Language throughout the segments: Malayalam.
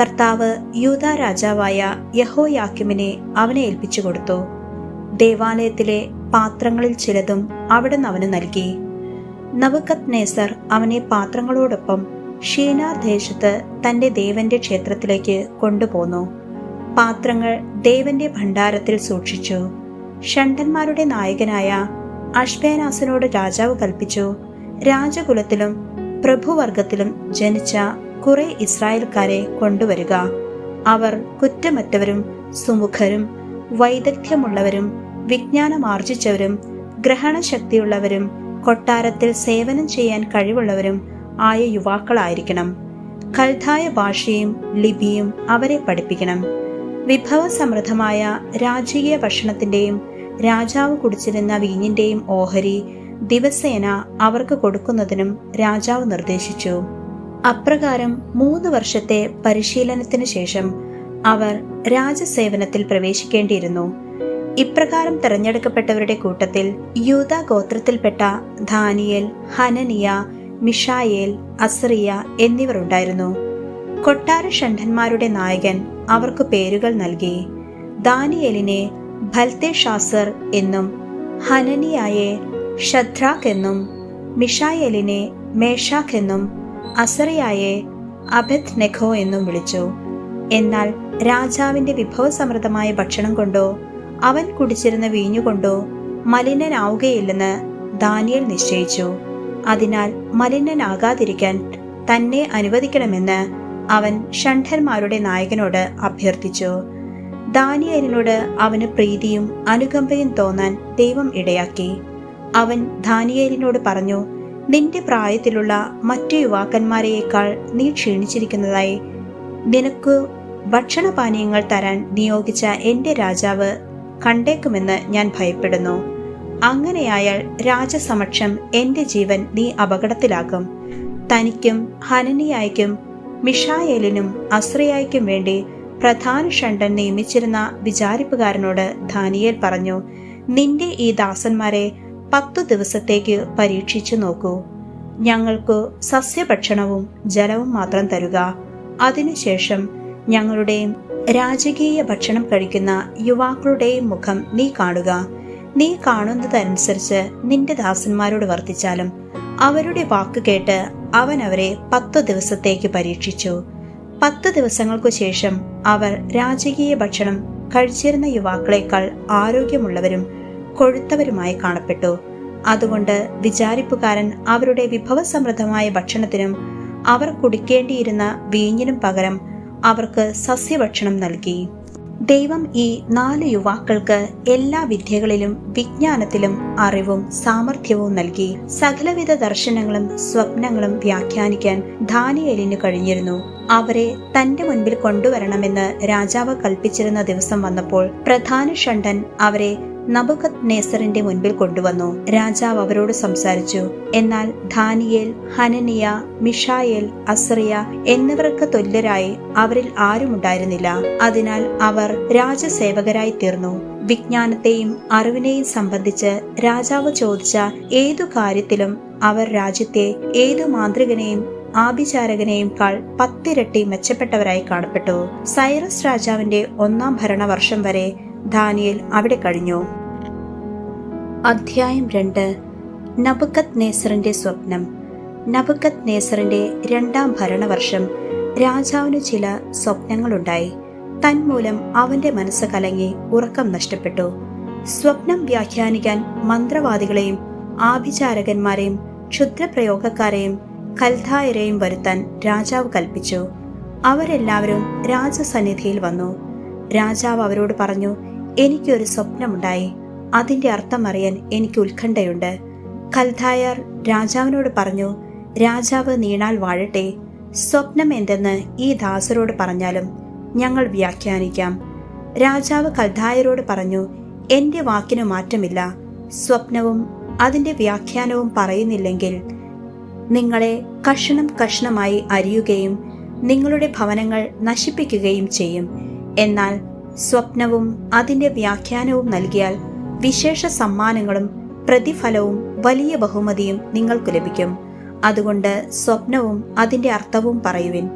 കർത്താവ് യൂത രാജാവായ യഹോയാക്കിമിനെ അവനെ ഏൽപ്പിച്ചു കൊടുത്തു. ദേവാലയത്തിലെ പാത്രങ്ങളിൽ ചിലതും അവിടുന്ന് അവന് നൽകി. നവകത് നേസർ അവനെ പാത്രങ്ങളോടൊപ്പം ഷീനാർ ദേശത്ത് തന്റെ ദേവന്റെ ക്ഷേത്രത്തിലേക്ക് കൊണ്ടുപോന്നു. പാത്രങ്ങൾ ദേവന്റെ ഭണ്ഡാരത്തിൽ സൂക്ഷിച്ചു. ഷണ്ടന്മാരുടെ നായകനായ അഷ്ബേനാസിനോട് രാജാവ് കൽപ്പിച്ചു. രാജകുലത്തിലും പ്രഭുവർഗത്തിലും ജനിച്ച കുറെ ഇസ്രായേൽക്കാരെ കൊണ്ടുവരിക. അവർ കുറ്റമറ്റവരും സുമുഖരും വൈദഗ്ധ്യമുള്ളവരും വിജ്ഞാനമാർജിച്ചവരും ഗ്രഹണശക്തിയുള്ളവരും കൊട്ടാരത്തിൽ സേവനം ചെയ്യാൻ കഴിവുള്ളവരും ആയ യുവാക്കളായിരിക്കണം. കൽധായ ഭാഷയും ലിപിയും അവരെ പഠിപ്പിക്കണം. വിഭവസമൃദ്ധമായ രാജകീയ ഭക്ഷണത്തിന്റെയും രാജാവ് കുടിച്ചിരുന്ന വീഞ്ഞിന്റെയും ഓഹരി ദിവസേന അവർക്ക് കൊടുക്കുന്നതിനും രാജാവ് നിർദ്ദേശിച്ചു. അപ്രകാരം മൂന്ന് വർഷത്തെ പരിശീലനത്തിന് ശേഷം അവർ രാജസേവനത്തിൽ പ്രവേശിക്കേണ്ടിയിരുന്നു. ഇപ്രകാരം തെരഞ്ഞെടുക്കപ്പെട്ടവരുടെ കൂട്ടത്തിൽ യൂത ഗോത്രത്തിൽപ്പെട്ട ധാനിയൽ ഹനനിയ മിഷായേൽ അസ്രിയ എന്നിവർ ഉണ്ടായിരുന്നു. കൊട്ടാര ഷണ്ഠന്മാരുടെ നായകൻ അവർക്ക് പേരുകൾ നൽകി. ദാനിയലിനെ ഭൽത്തെ ഷാസർ എന്നും ഹനനിയായെ ഷദ്രാഖ് എന്നും മിഷായേലിനെ മേഷാഖ് എന്നും അസറിയായെ അബദ് നെഖോ എന്നും വിളിച്ചു. എന്നാൽ രാജാവിന്റെ വിഭവസമൃദ്ധമായ ഭക്ഷണം കൊണ്ടോ അവൻ കുടിച്ചിരുന്ന വീഞ്ഞുകൊണ്ടോ മലിനനാവുകയില്ലെന്ന് ദാനിയൽ നിശ്ചയിച്ചു. അതിനാൽ മലിനനാകാതിരിക്കാൻ തന്നെ അനുവദിക്കണമെന്ന് അവൻ ഷണ്ഠന്മാരുടെ നായകനോട് അഭ്യർത്ഥിച്ചു. ദാനിയലിനോട് അവന് പ്രീതിയും അനുകമ്പയും തോന്നാൻ ദൈവം ഇടയാക്കി. അവൻ ദാനിയേലിനോട് പറഞ്ഞു നിന്റെ പ്രായത്തിലുള്ള മറ്റു യുവാക്കന്മാരെയേക്കാൾ നീ ക്ഷീണിച്ചിരിക്കുന്നതായി നിനക്ക് ഭക്ഷണപാനീയങ്ങൾ തരാൻ നിയോഗിച്ച എന്റെ രാജാവ് കണ്ടേക്കുമെന്ന് ഞാൻ ഭയപ്പെടുന്നു. അങ്ങനെയായാൽ രാജസമക്ഷം എന്റെ ജീവൻ നീ അപകടത്തിലാക്കും. തനിക്കും ഹനനിയായ്ക്കും മിഷായേലിനും അസ്രയായ്ക്കും വേണ്ടി പ്രധാന ഷണ്ടൻ നിയമിച്ചിരുന്ന വിചാരിപ്പുകാരനോട് ധാനിയേൽ പറഞ്ഞു നിന്റെ ഈ ദാസന്മാരെ പത്തു ദിവസത്തേക്ക് പരീക്ഷിച്ചു നോക്കൂ. ഞങ്ങൾക്ക് സസ്യഭക്ഷണവും ജലവും മാത്രം തരുക. അതിനുശേഷം ഞങ്ങളുടെയും രാജകീയ ഭക്ഷണം കഴിക്കുന്ന യുവാക്കളുടെയും മുഖം നീ കാണുക. നീ കാണുന്നതനുസരിച്ച് നിന്റെ ദാസന്മാരോട് വർത്തിച്ചാലും അവരുടെ വാക്ക് കേട്ട് അവൻ അവരെ പത്തു ദിവസത്തേക്ക് പരീക്ഷിച്ചു. പത്ത് ദിവസങ്ങൾക്കു ശേഷം അവർ രാജകീയ ഭക്ഷണം കഴിച്ചിരുന്ന യുവാക്കളെക്കാൾ ആരോഗ്യമുള്ളവരും കൊഴുത്തവരുമായി കാണപ്പെട്ടു. അതുകൊണ്ട് വിചാരിപ്പുകാരൻ അവരുടെ വിഭവസമൃദ്ധമായ ഭക്ഷണത്തിനും അവർ കുടിക്കേണ്ടിയിരുന്ന വീഞ്ഞിനും പകരം അവർക്ക് സസ്യഭക്ഷണം നൽകി. ദൈവം ഈ നാല് യുവാക്കൾക്ക് എല്ലാ വിദ്യകളിലും വിജ്ഞാനത്തിലും അറിവും സാമർഥ്യവും നൽകി. സകലവിധ ദർശനങ്ങളും സ്വപ്നങ്ങളും വ്യാഖ്യാനിക്കാൻ ധാനിയലിന് കഴിഞ്ഞിരുന്നു. അവരെ തന്റെ മുൻപിൽ കൊണ്ടുവരണമെന്ന് രാജാവ് കൽപ്പിച്ചിരുന്ന ദിവസം വന്നപ്പോൾ പ്രധാന ഷണ്ടൻ അവരെ നബുക്കത് നേസറിന്റെ മുൻപിൽ കൊണ്ടുവന്നു. രാജാവ് അവരോട് സംസാരിച്ചു എന്നാൽ ധാനിയേൽ ഹനനിയ മിഷായേൽ അസ്രിയ എന്നിവർക്ക് തുല്യരായി അവരിൽ ആരുമുണ്ടായിരുന്നില്ല അതിനാൽ അവർ രാജസേവകരായി തീർന്നു. വിജ്ഞാനത്തെയും അറിവിനെയും സംബന്ധിച്ച് രാജാവ് ചോദിച്ച ഏതു കാര്യത്തിലും അവർ രാജ്യത്തെ ഏതു മാന്ത്രികനെയും ആഭിചാരകനെയും കാൾ പത്തിരട്ടി മെച്ചപ്പെട്ടവരായി കാണപ്പെട്ടു. സൈറസ് രാജാവിന്റെ ഒന്നാം ഭരണവർഷം വരെ ദാനിയേൽ അവിടെ കഴിഞ്ഞു. അധ്യായം രണ്ട്. നബുക്കത് നേസറിന്റെ സ്വപ്നം. നബുക്കത് നേസറിന്റെ രണ്ടാം ഭരണവർഷം രാജാവിന് ചില സ്വപ്നങ്ങളുണ്ടായി. തന്മൂലം അവന്റെ മനസ്സ് കലങ്ങി ഉറക്കം നഷ്ടപ്പെട്ടു. സ്വപ്നം വ്യാഖ്യാനിക്കാൻ മന്ത്രവാദികളെയും ആഭിചാരകന്മാരെയും ക്ഷുദ്രപ്രയോഗക്കാരെയും കൽധായരെയും വരുത്താൻ രാജാവ് കൽപ്പിച്ചു. അവരെല്ലാവരും രാജസന്നിധിയിൽ വന്നു. രാജാവ് അവരോട് പറഞ്ഞു എനിക്കൊരു സ്വപ്നമുണ്ടായി. അതിന്റെ അർത്ഥം അറിയാൻ എനിക്ക് ഉത്കണ്ഠയുണ്ട്. കൽധായർ രാജാവിനോട് പറഞ്ഞു രാജാവ് നീണാൽ വാഴട്ടെ. സ്വപ്നം എന്തെന്ന് ഈ ദാസരോട് പറഞ്ഞാലും ഞങ്ങൾ വ്യാഖ്യാനിക്കാം. രാജാവ് കൽധായരോട് പറഞ്ഞു എന്റെ വാക്കിന് മാറ്റമില്ല. സ്വപ്നവും അതിന്റെ വ്യാഖ്യാനവും പറയുന്നില്ലെങ്കിൽ നിങ്ങളെ കഷണം കഷണമായി അരിയുകയും നിങ്ങളുടെ ഭവനങ്ങൾ നശിപ്പിക്കുകയും ചെയ്യും. എന്നാൽ സ്വപ്നവും അതിന്റെ വ്യാഖ്യാനവും നൽകിയാൽ വിശേഷ സമ്മാനങ്ങളും പ്രതിഫലവും വലിയ ബഹുമതിയും നിങ്ങൾക്ക് ലഭിക്കും. അതുകൊണ്ട് സ്വപ്നവും അതിന്റെ അർത്ഥവും പറയുവിൻ.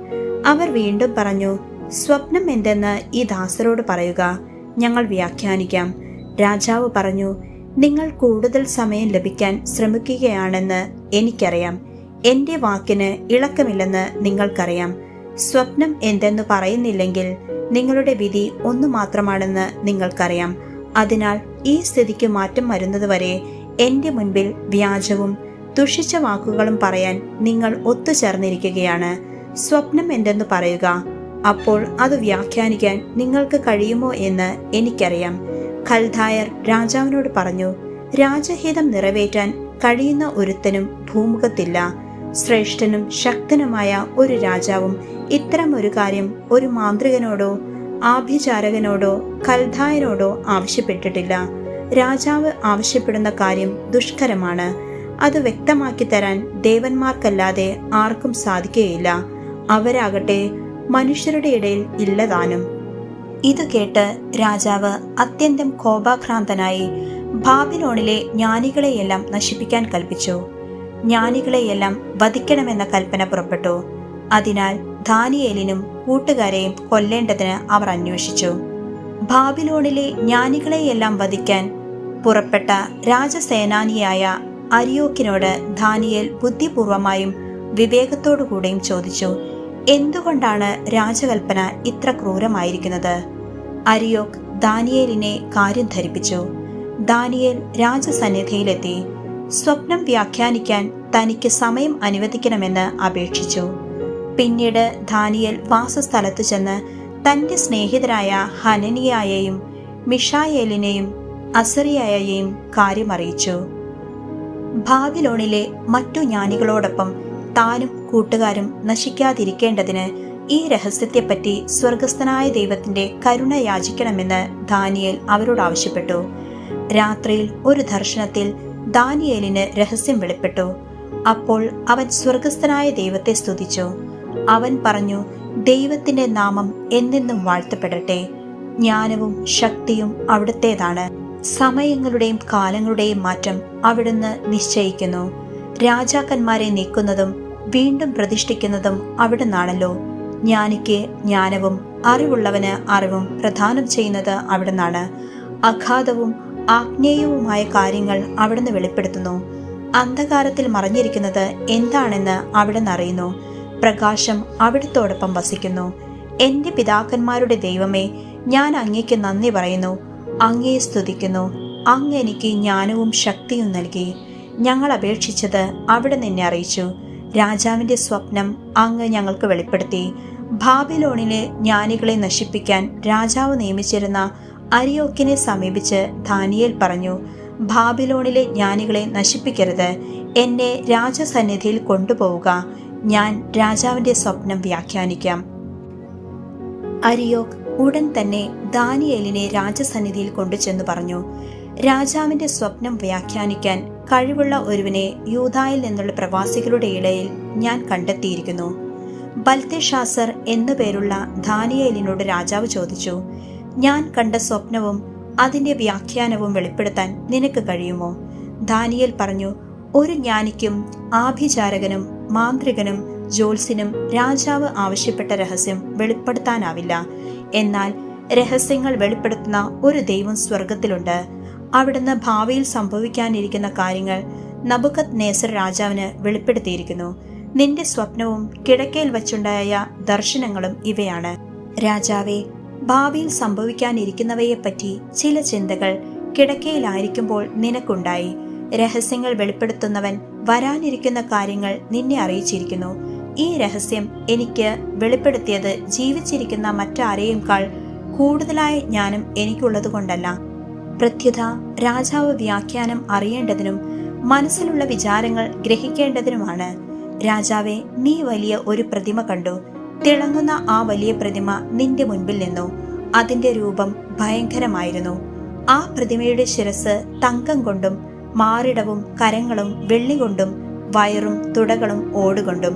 അവർ വീണ്ടും പറഞ്ഞു സ്വപ്നം എന്തെന്ന് ഈ ദാസരോട് പറയുക. ഞങ്ങൾ വ്യാഖ്യാനിക്കാം. രാജാവ് പറഞ്ഞു നിങ്ങൾ കൂടുതൽ സമയം ലഭിക്കാൻ ശ്രമിക്കുകയാണെന്ന് എനിക്കറിയാം. എന്റെ വാക്കിന് ഇളക്കമില്ലെന്ന് നിങ്ങൾക്കറിയാം. സ്വപ്നം എന്തെന്ന് പറയുന്നില്ലെങ്കിൽ നിങ്ങളുടെ വിധി ഒന്നു മാത്രമാണെന്ന് നിങ്ങൾക്കറിയാം. അതിനാൽ ഈ സ്ഥിതിക്ക് മാറ്റം വരുന്നതുവരെ എന്റെ മുൻപിൽ വ്യാജവും ദുഷിച്ച വാക്കുകളും പറയാൻ നിങ്ങൾ ഒത്തുചേർന്നിരിക്കുകയാണ്. സ്വപ്നം എന്തെന്ന് പറയുക? അപ്പോൾ അത് വ്യാഖ്യാനിക്കാൻ നിങ്ങൾക്ക് കഴിയുമോ എന്ന് എനിക്കറിയാം. ഖൽദായർ രാജാവിനോട് പറഞ്ഞു രാജഹിതം നിറവേറ്റാൻ കഴിയുന്ന ഒരുത്തനും ഭൂമുഖത്തില്ല. ശ്രേഷ്ഠനും ശക്തനുമായ ഒരു രാജാവും ഇത്തരം ഒരു കാര്യം ഒരു മാന്ത്രികനോടോ ആഭിചാരകനോടോ കൽധായനോടോ ആവശ്യപ്പെട്ടിട്ടില്ല. രാജാവ് ആവശ്യപ്പെടുന്ന കാര്യം ദുഷ്കരമാണ്. അത് വ്യക്തമാക്കി തരാൻ ദേവന്മാർക്കല്ലാതെ ആർക്കും സാധിക്കുകയില്ല. അവരാകട്ടെ മനുഷ്യരുടെ ഇടയിൽ ഇല്ലതാനും. ഇത് കേട്ട് രാജാവ് അത്യന്തം കോപാക്രാന്തനായി ബാബിലോണിലെ ജ്ഞാനികളെയെല്ലാം നശിപ്പിക്കാൻ കൽപ്പിച്ചു. ജ്ഞാനികളെയെല്ലാം വധിക്കണമെന്ന കൽപ്പന പുറപ്പെട്ടു. അതിനാൽ ദാനിയേലിനും കൂട്ടുകാരെയും കൊല്ലേണ്ടതിന് അവർ അന്വേഷിച്ചു. ബാബിലോണിലെ ജ്ഞാനികളെയെല്ലാം വധിക്കാൻ പുറപ്പെട്ട രാജസേനാനിയായ അരിയോക്കിനോട് ദാനിയേൽ ബുദ്ധിപൂർവമായും വിവേകത്തോടുകൂടെയും ചോദിച്ചു എന്തുകൊണ്ടാണ് രാജകൽപ്പന ഇത്ര ക്രൂരമായിരിക്കുന്നത്? അരിയോക് ദാനിയേലിനെ കാര്യം ധരിപ്പിച്ചു. ദാനിയേൽ രാജസന്നിധിയിലെത്തി. സ്വപ്നം വ്യാഖ്യാനിക്കാൻ തനിക്ക് സമയം അനുവദിക്കണമെന്ന് അപേക്ഷിച്ചു. പിന്നീട് ദാനിയേൽ വാസസ്ഥലത്ത് ചെന്ന് തന്റെ സ്നേഹിതരായ ഹനനിയായെയും മിഷായേലിനെയും അസറിയായെയും കാര്യമറിയിച്ചു. ബാബിലോണിലെ മറ്റു ജ്ഞാനികളോടൊപ്പം താനും കൂട്ടുകാരും നശിക്കാതിരിക്കേണ്ടതിന് ഈ രഹസ്യത്തെപ്പറ്റി സ്വർഗസ്ഥനായ ദൈവത്തിന്റെ കരുണ യാചിക്കണമെന്ന് ദാനിയേൽ അവരോട് ആവശ്യപ്പെട്ടു. രാത്രിയിൽ ഒരു ദർശനത്തിൽ ദാനിയേലിന് രഹസ്യം വെളിപ്പെട്ടു. അപ്പോൾ അവൻ സ്വർഗസ്ഥനായ ദൈവത്തെ സ്തുതിച്ചു. അവൻ പറഞ്ഞു ദൈവത്തിന്റെ നാമം എന്നെന്നും വാഴ്ത്തപ്പെടട്ടെ. ജ്ഞാനവും ശക്തിയും അവിടുത്തേതാണ്. സമയങ്ങളുടെയും കാലങ്ങളുടെയും മാറ്റം അവിടുന്ന് നിശ്ചയിക്കുന്നു. രാജാക്കന്മാരെ നീക്കുന്നതും വീണ്ടും പ്രതിഷ്ഠിക്കുന്നതും അവിടുന്നാണല്ലോ. ജ്ഞാനിക്ക് ജ്ഞാനവും അറിവുള്ളവന് അറിവും പ്രധാനം ചെയ്യുന്നത് അവിടുന്നാണ്. അഗാധവും ആഗ്നേയവുമായ കാര്യങ്ങൾ അവിടുന്ന് വെളിപ്പെടുത്തുന്നു. അന്ധകാരത്തിൽ മറഞ്ഞിരിക്കുന്നത് എന്താണെന്ന് അവിടുന്ന് അറിയുന്നു. പ്രകാശം അവിടുത്തോടൊപ്പം വസിക്കുന്നു. എന്റെ പിതാക്കന്മാരുടെ ദൈവമേ ഞാൻ അങ്ങേക്ക് നന്ദി പറയുന്നു. അങ്ങയെ സ്തുതിക്കുന്നു. അങ്ങ് എനിക്ക് ജ്ഞാനവും ശക്തിയും നൽകി. ഞങ്ങൾ അപേക്ഷിച്ചത് അവിടെ നിന്നെ അറിയിച്ചു. രാജാവിന്റെ സ്വപ്നം അങ്ങ് ഞങ്ങൾക്ക് വെളിപ്പെടുത്തി. ബാബിലോണിലെ ജ്ഞാനികളെ നശിപ്പിക്കാൻ രാജാവ് നിയമിച്ചിരുന്ന അരിയോക്കിനെ സമീപിച്ച് ധാനിയേൽ പറഞ്ഞു ബാബിലോണിലെ ജ്ഞാനികളെ നശിപ്പിക്കരുത്. എന്നെ രാജസന്നിധിയിൽ കൊണ്ടുപോവുക. ഞാൻ രാജാവിന്റെ സ്വപ്നം വ്യാഖ്യാനിക്കാം. അരിയോക് ഉടൻ തന്നെ ദാനിയേലിനെ രാജസന്നിധിയിൽ കൊണ്ടുചെന്ന് പറഞ്ഞു. രാജാവിന്റെ സ്വപ്നം വ്യാഖ്യാനിക്കാൻ കഴിവുള്ള ഒരുവിനെ യൂതായിൽ നിന്നുള്ള പ്രവാസികളുടെ ഇടയിൽ ഞാൻ കണ്ടെത്തിയിരിക്കുന്നു. ബൽത്തേഷാസർ എന്നു പേരുള്ള ദാനിയേലിനോട് രാജാവ് ചോദിച്ചു ഞാൻ കണ്ട സ്വപ്നവും അതിന്റെ വ്യാഖ്യാനവും വെളിപ്പെടുത്താൻ നിനക്ക് കഴിയുമോ? ദാനിയൽ പറഞ്ഞു ഒരു ജ്ഞാനിക്കും ആഭിചാരകനും മാന്ത്രികനും ജോൽസിനും രാജാവ് ആവശ്യപ്പെട്ട രഹസ്യം വെളിപ്പെടുത്താനാവില്ല. എന്നാൽ രഹസ്യങ്ങൾ വെളിപ്പെടുത്തുന്ന ഒരു ദൈവം സ്വർഗത്തിലുണ്ട് അവിടുന്ന് ഭാവിയിൽ സംഭവിക്കാനിരിക്കുന്ന കാര്യങ്ങൾ നബുക്കത് നേസർ രാജാവിന് വെളിപ്പെടുത്തിയിരിക്കുന്നു. നിന്റെ സ്വപ്നവും കിടക്കയിൽ വച്ചുണ്ടായ ദർശനങ്ങളും ഇവയാണ്. രാജാവെ ഭാവിയിൽ സംഭവിക്കാനിരിക്കുന്നവയെപ്പറ്റി ചില ചിന്തകൾ കിടക്കയിലായിരിക്കുമ്പോൾ നിനക്കുണ്ടായി. രഹസ്യങ്ങൾ വെളിപ്പെടുത്തുന്നവൻ വരാനിരിക്കുന്ന കാര്യങ്ങൾ നിന്നെ അറിയിച്ചിരിക്കുന്നു. ഈ രഹസ്യം എനിക്ക് വെളിപ്പെടുത്തിയത് ജീവിച്ചിരിക്കുന്ന മറ്റാരെയുംക്കാൾ കൂടുതലായ ജ്ഞാനം എനിക്കുള്ളത് കൊണ്ടല്ല പ്രത്യുത രാജാവ് വ്യാഖ്യാനം അറിയേണ്ടതിനും മനസ്സിലുള്ള വിചാരങ്ങൾ ഗ്രഹിക്കേണ്ടതിനുമാണ്. രാജാവെ നീ വലിയ ഒരു പ്രതിമ കണ്ടു. തിളങ്ങുന്ന ആ വലിയ പ്രതിമ നിന്റെ മുൻപിൽ നിന്നു. അതിന്റെ രൂപം ഭയങ്കരമായിരുന്നു. ആ പ്രതിമയുടെ ശിരസ് തങ്കം കൊണ്ടും മാറിടവും കരങ്ങളും വെള്ളി കൊണ്ടും വയറും തുടകളും ഓടുകൊണ്ടും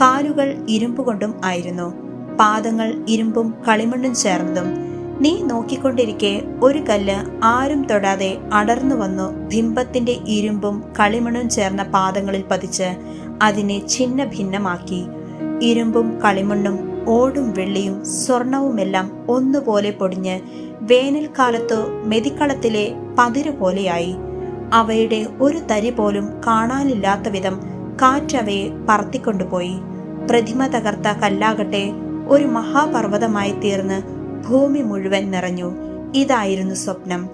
കാലുകൾ ഇരുമ്പുകൊണ്ടും ആയിരുന്നു. പാദങ്ങൾ ഇരുമ്പും കളിമണ്ണും ചേർന്നതും. നീ നോക്കിക്കൊണ്ടിരിക്കെ ഒരു കല്ല് ആരും തൊടാതെ അടർന്നു വന്നു ബിംബത്തിന്റെ ഇരുമ്പും കളിമണ്ണും ചേർന്ന പാദങ്ങളിൽ പതിച്ച് അതിനെ ഛിന്ന ഭിന്നമാക്കി ഇരുമ്പും കളിമണ്ണും ഓടും വെള്ളിയും സ്വർണവുമെല്ലാം ഒന്നുപോലെ പൊടിഞ്ഞ് വേനൽക്കാലത്ത് മെതിക്കളത്തിലെ പതിര് പോലെയായി. അവയുടെ ഒരു തരി പോലും കാണാനില്ലാത്ത വിധം കാറ്റവയെ പറത്തിക്കൊണ്ടുപോയി. പ്രതിമ തകർത്ത കല്ലാകട്ടെ ഒരു മഹാപർവതമായി തീർന്ന് ഭൂമി മുഴുവൻ നിറഞ്ഞു. ഇതായിരുന്നു സ്വപ്നം.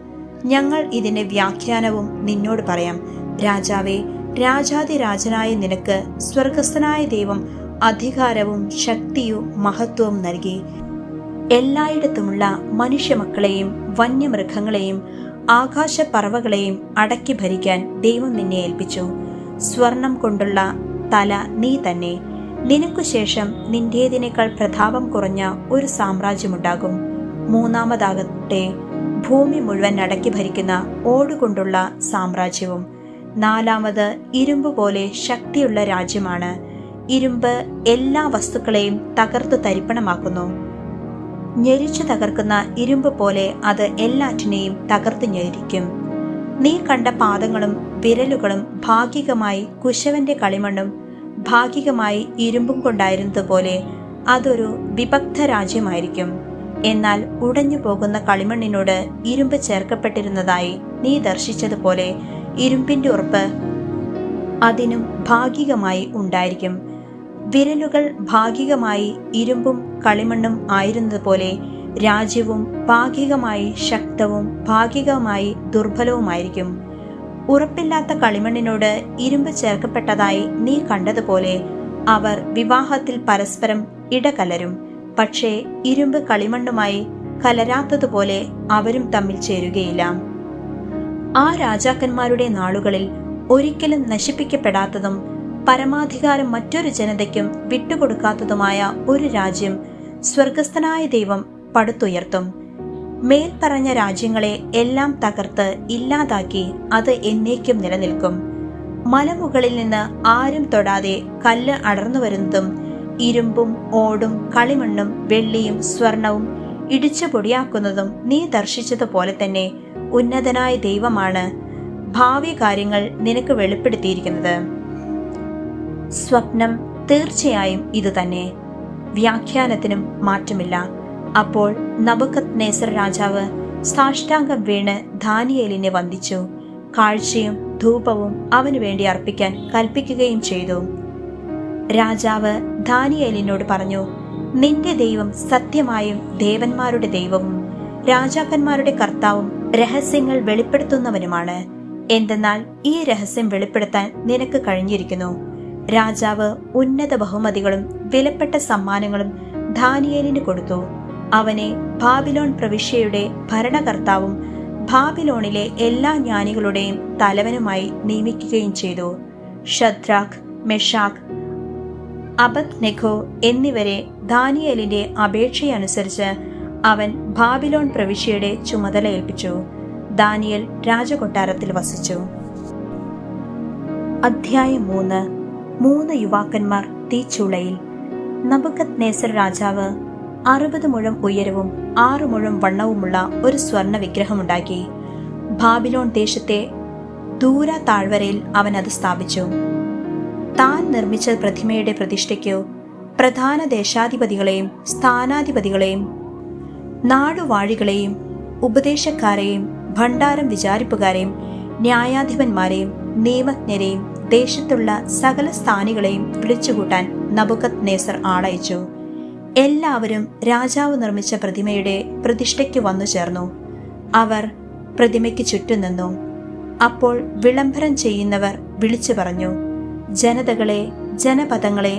ഞങ്ങൾ ഇതിന്റെ വ്യാഖ്യാനവും നിന്നോട് പറയാം. രാജാവേ രാജാതിരാജനായ നിനക്ക് സ്വർഗസ്ഥനായ ദൈവം അധികാരവും ശക്തിയും മഹത്വവും നൽകി. എല്ലായിടത്തുമുള്ള മനുഷ്യമക്കളെയും വന്യമൃഗങ്ങളെയും ആകാശപ്പറവകളെയും അടക്കി ഭരിക്കാൻ ദൈവം നിന്നെ ഏൽപ്പിച്ചു. സ്വർണം കൊണ്ടുള്ള തല നീ തന്നെ. നിനക്കു ശേഷം നിന്റേതിനേക്കാൾ പ്രതാപം കുറഞ്ഞ ഒരു സാമ്രാജ്യമുണ്ടാകും. മൂന്നാമതാകട്ടെ ഭൂമി മുഴുവൻ അടക്കി ഭരിക്കുന്ന ഓടുകൊണ്ടുള്ള സാമ്രാജ്യവും. നാലാമത് ഇരുമ്പ് പോലെ ശക്തിയുള്ള രാജ്യമാണ്. ഇരുമ്പ് എല്ലാ വസ്തുക്കളെയും തകർത്ത് തരിപ്പണമാക്കുന്നു. ഞെരിച്ചു തകർക്കുന്ന ഇരുമ്പ് പോലെ അത് എല്ലാറ്റിനെയും തകർത്ത് ഞെരിക്കും. നീ കണ്ട പാദങ്ങളും വിരലുകളും ഭാഗികമായി കുശവന്റെ കളിമണ്ണും ഭാഗികമായി ഇരുമ്പും കൊണ്ടായിരുന്നതുപോലെ അതൊരു വിഭക്ത രാജ്യമായിരിക്കും. എന്നാൽ ഉടഞ്ഞു പോകുന്ന കളിമണ്ണിനോട് ഇരുമ്പ് ചേർക്കപ്പെട്ടിരുന്നതായി നീ ദർശിച്ചതുപോലെ ഇരുമ്പിന്റെ ഉറപ്പ് അതിനും ഭാഗികമായി ഉണ്ടായിരിക്കും. വിരലുകൾ ഭാഗികമായി ഇരുമ്പും കളിമണ്ണും ആയിരുന്നതുപോലെ രാജ്യവും ഭാഗികമായി ശക്തവും ഭാഗികമായി ദുർബലവുമായിരിക്കും. ഉറപ്പില്ലാത്ത കളിമണ്ണിനോട് ഇരുമ്പ് ചേർക്കപ്പെട്ടതായി നീ കണ്ടതുപോലെ അവർ വിവാഹത്തിൽ പരസ്പരം ഇടകലരും. പക്ഷേ ഇരുമ്പ് കളിമണ്ണുമായി കലരാത്തതുപോലെ അവരും തമ്മിൽ ചേരുകയില്ല. ആ രാജാക്കന്മാരുടെ നാളുകളിൽ ഒരിക്കലും നശിപ്പിക്കപ്പെടാത്തതും പരമാധികാരം മറ്റൊരു ജനതയ്ക്കും വിട്ടുകൊടുക്കാത്തതുമായ ഒരു രാജ്യം സ്വർഗസ്ഥനായ ദൈവം പടുത്തുയർത്തും. മേൽപ്പറഞ്ഞ രാജ്യങ്ങളെ എല്ലാം തകർത്ത് ഇല്ലാതാക്കി അത് എന്നേക്കും നിലനിൽക്കും. മലമുകളിൽ നിന്ന് ആരും തൊടാതെ കല്ല് അടർന്നു വരുന്നതും ഇരുമ്പും ഓടും കളിമണ്ണും വെള്ളിയും സ്വർണവും ഇടിച്ചു പൊടിയാക്കുന്നതും നീ ദർശിച്ചതുപോലെ തന്നെ ഉന്നതനായ ദൈവമാണ്. ഭാവി കാര്യങ്ങൾ നിനക്ക് വെളിപ്പെടുത്തിയിരിക്കുന്നത്. സ്വപ്നം തീർച്ചയായും ഇതുതന്നെ. വ്യാഖ്യാനത്തിനും മാറ്റമില്ല. അപ്പോൾ നബുക്കത് നേസർ രാജാവ് സാഷ്ടാംഗം വീണ് ധാനിയേലിനെ വന്ദിച്ചു. കാഴ്ചയും ധൂപവും അവനു വേണ്ടി അർപ്പിക്കാൻ കൽപ്പിക്കുകയും ചെയ്തു. രാജാവ് ധാനിയേലിനോട് പറഞ്ഞു നിന്റെ ദൈവം സത്യമായും ദേവന്മാരുടെ ദൈവവും രാജാക്കന്മാരുടെ കർത്താവും രഹസ്യങ്ങൾ വെളിപ്പെടുത്തുന്നവനുമാണ്. എന്തെന്നാൽ ഈ രഹസ്യം വെളിപ്പെടുത്താൻ നിനക്ക് കഴിഞ്ഞിരിക്കുന്നു. രാജാവ് ഉന്നത ബഹുമതികളും വിലപ്പെട്ട സമ്മാനങ്ങളും ധാനിയേലിന് കൊടുത്തു. അവനെ ബാബിലോൺ പ്രവിശ്യയുടെ ഭരണകർത്താവും ബാബിലോണിലെ എല്ലാ ജ്ഞാനികളുടെയും തലവനുമായി നിയമിക്കുകയും ചെയ്തു. ഷദ്രാഖ് മെഷാഖ് അബദ് നെഖോ എന്നിവരെ ദാനിയേലിന്റെ അപേക്ഷയനുസരിച്ച് അവൻ ബാബിലോൺ പ്രവിശ്യയുടെ ചുമതല ഏൽപ്പിച്ചു. ദാനിയൽ രാജകൊട്ടാരത്തിൽ വസിച്ചു. അധ്യായം മൂന്ന്. മൂന്ന് യുവാക്കന്മാർ തീച്ചുളയിൽ. നബുക്കത് നേസർ രാജാവ് അറുപത് മുഴം ഉയരവും ആറു മുഴം വണ്ണവുമുള്ള ഒരു സ്വർണ വിഗ്രഹമുണ്ടാക്കി. ബാബിലോൺ ദേശത്തെ ദൂര താഴ്വരയിൽ അവൻ അത് സ്ഥാപിച്ചു. താൻ നിർമ്മിച്ച പ്രതിമയുടെ പ്രതിഷ്ഠയ്ക്കു പ്രധാന ദേശാധിപതികളെയും സ്ഥാനാധിപതികളെയും നാടുവാഴികളെയും ഉപദേശക്കാരെയും ഭണ്ഡാരം വിചാരിപ്പുകാരെയും ന്യായാധിപന്മാരെയും നിയമജ്ഞരെയും ദേശത്തുള്ള സകല സ്ഥാനികളെയും വിളിച്ചുകൂട്ടാൻ നബുക്കത് നേസർ ആളയച്ചു. എല്ലാവരും രാജാവ് നിർമ്മിച്ച പ്രതിമയുടെ പ്രതിഷ്ഠയ്ക്ക് വന്നു ചേർന്നു. അവർ പ്രതിമയ്ക്ക് ചുറ്റും നിന്നു. അപ്പോൾ വിളംബരം ചെയ്യുന്നവർ വിളിച്ചു പറഞ്ഞു ജനതകളെ ജനപദങ്ങളെ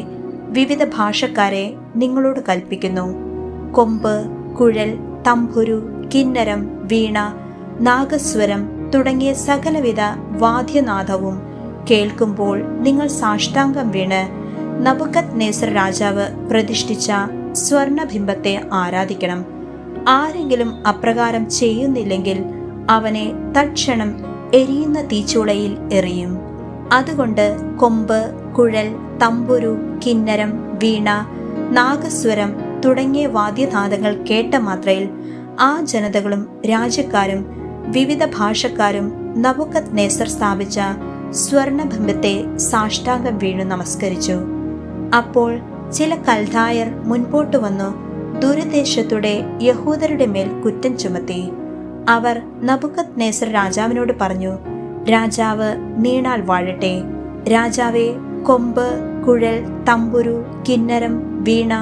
വിവിധ ഭാഷക്കാരെ നിങ്ങളോട് കൽപ്പിക്കുന്നു. കൊമ്പ് കുഴൽ തമ്പുരു കിന്നരം വീണ നാഗസ്വരം തുടങ്ങിയ സകലവിധ വാദ്യനാദവും കേൾക്കുമ്പോൾ നിങ്ങൾ സാഷ്ടാംഗം വീണ് നബുക്കത് നേസർ രാജാവ് പ്രതിഷ്ഠിച്ച സ്വർണബിംബത്തെ ആരാധിക്കണം. ആരെങ്കിലും അപ്രകാരം ചെയ്യുന്നില്ലെങ്കിൽ അവനെ തക്ഷണം എരിയുന്ന തീച്ചൂളയിൽ എറിയും. അതുകൊണ്ട് കൊമ്പ് കുഴൽ തമ്പുരു കിന്നരം വീണ നാഗസ്വരം തുടങ്ങിയ വാദ്യനാദങ്ങൾ കേട്ട മാത്രയിൽ ആ ജനതകളും രാജ്യക്കാരും വിവിധ ഭാഷക്കാരും നബുക്കത് നേസർ സ്ഥാപിച്ച സ്വർണബിംബത്തെ സാഷ്ടാംഗം വീണു നമസ്കരിച്ചു. അപ്പോൾ ചില കൽധായർ മുൻപോട്ട് വന്നു ദൂരദേശത്തുടെ യഹൂദരുടെ മേൽ കുറ്റം ചുമത്തി. അവർ നബുക്കത് നേസർ രാജാവിനോട് പറഞ്ഞു രാജാവ് നീണാൽ വാഴട്ടെ. രാജാവെ കൊമ്പ് കുഴൽ തമ്പുരു കിന്നരം വീണ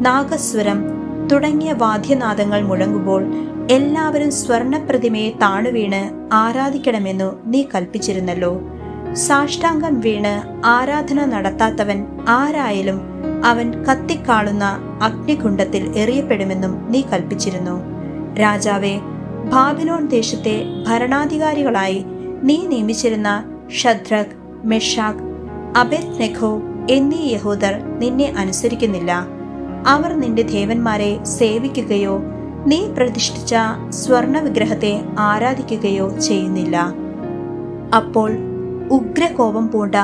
നാഗസ്വരം തുടങ്ങിയ വാദ്യനാദങ്ങൾ മുഴങ്ങുമ്പോൾ എല്ലാവരും സ്വർണപ്രതിമയെ താണുവീണ് ആരാധിക്കണമെന്നു നീ കൽപ്പിച്ചിരുന്നല്ലോ. സാഷ്ടാംഗം വീണ് ആരാധന നടത്താത്തവൻ ആരായാലും അവൻ കത്തിക്കാളുന്ന അഗ്നികുണ്ഡത്തിൽ എറിയപ്പെടുമെന്നും നീ കൽപ്പിച്ചിരുന്നു. രാജാവെ ബാബിലോൺ ദേശത്തെ ഭരണാധികാരികളായി നീ നിയമിച്ചിരുന്ന ഷദ്രക് മെഷാഖ് അബെത് നെഖോ എന്നീ യഹൂദർ നിന്നെ അനുസരിക്കുന്നില്ല. അവർ നിന്റെ ദേവന്മാരെ സേവിക്കുകയോ നീ പ്രതിഷ്ഠിച്ച സ്വർണ വിഗ്രഹത്തെ ആരാധിക്കുകയോ ചെയ്യുന്നില്ല. അപ്പോൾ ഉഗ്രകോപം പൂണ്ട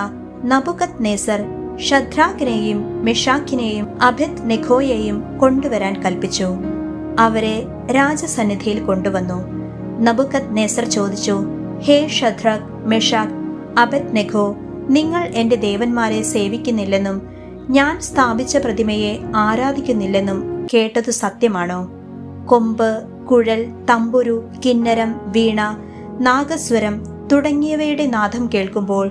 നബുക്കത് നേസർ ഷദ്രാഖിനെയും മിഷാഖിനെയും അഭിത് നെഖോയെയും കൊണ്ടുവരാൻ കൽപ്പിച്ചു. അവരെ രാജസന്നിധിയിൽ കൊണ്ടുവന്നു. നബുക്കത് നേസർ ചോദിച്ചു ഹേ ഷദ്രഖ് മെഷാഖ് അബത് നെഖോ നിങ്ങൾ എന്റെ ദേവന്മാരെ സേവിക്കുന്നില്ലെന്നും ഞാൻ സ്ഥാപിച്ച പ്രതിമയെ ആരാധിക്കുന്നില്ലെന്നും കേട്ടത് സത്യമാണോ? കൊമ്പ് കുഴൽ തമ്പുരു കിന്നരം വീണ നാഗസ്വരം തുടങ്ങിയവയുടെ നാദം കേൾക്കുമ്പോൾ